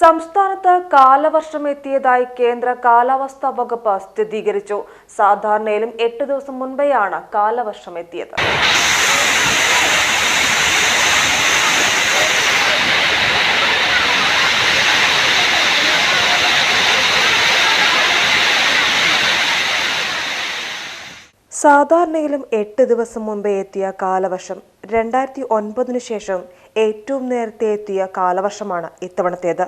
സംസ്ഥാനത്ത് കാലവർഷം എത്തിയതായി കേന്ദ്ര കാലാവസ്ഥാ വകുപ്പ് സ്ഥിരീകരിച്ചു. സാധാരണയിലും എട്ട് ദിവസം മുൻപെയാണ് കാലവർഷം എത്തിയത്. സാധാരണയിലും എട്ട് ദിവസം മുമ്പേ എത്തിയ കാലവർഷം രണ്ടായിരത്തി ഒൻപതിനു ശേഷം ഏറ്റവും നേരത്തെ എത്തിയ കാലവർഷമാണ് ഇത്തവണത്തേത്.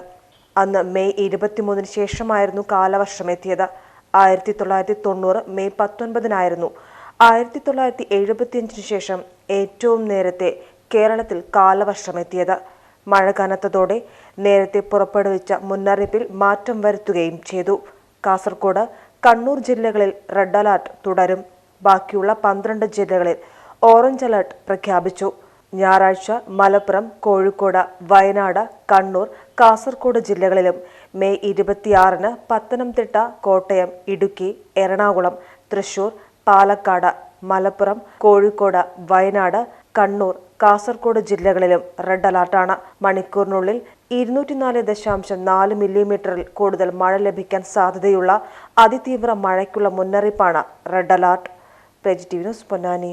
അന്ന് മെയ് ഇരുപത്തിമൂന്നിന് ശേഷമായിരുന്നു കാലവർഷം എത്തിയത് ആയിരത്തി തൊള്ളായിരത്തി തൊണ്ണൂറ് മെയ് പത്തൊൻപതിനായിരുന്നു. ആയിരത്തി തൊള്ളായിരത്തി എഴുപത്തിയഞ്ചിന് ശേഷം ഏറ്റവും നേരത്തെ കേരളത്തിൽ കാലവർഷം എത്തിയത് മഴ കനത്തതോടെ നേരത്തെ പുറപ്പെടുവിച്ച മുന്നറിയിപ്പിൽ മാറ്റം വരുത്തുകയും ചെയ്തു. കാസർഗോഡ് കണ്ണൂർ ജില്ലകളിൽ റെഡ് അലർട്ട് തുടരും. ബാക്കിയുള്ള പന്ത്രണ്ട് ജില്ലകളിൽ ഓറഞ്ച് അലർട്ട് പ്രഖ്യാപിച്ചു. ഞായറാഴ്ച മലപ്പുറം കോഴിക്കോട് വയനാട് കണ്ണൂർ കാസർഗോഡ് ജില്ലകളിലും മെയ് ഇരുപത്തിയാറിന് പത്തനംതിട്ട കോട്ടയം ഇടുക്കി എറണാകുളം തൃശൂർ പാലക്കാട് മലപ്പുറം കോഴിക്കോട് വയനാട് കണ്ണൂർ കാസർഗോഡ് ജില്ലകളിലും റെഡ് അലർട്ടാണ് മണിക്കൂറിനുള്ളിൽ ഇരുന്നൂറ്റിനാല് ദശാംശം നാല് മില്ലിമീറ്ററിൽ കൂടുതൽ മഴ ലഭിക്കാൻ സാധ്യതയുള്ള അതിതീവ്ര മഴയ്ക്കുള്ള മുന്നറിയിപ്പാണ് റെഡ് അലർട്ട്. പ്രജിറ്റീവ് ന്യൂസ് പൊന്നാനി.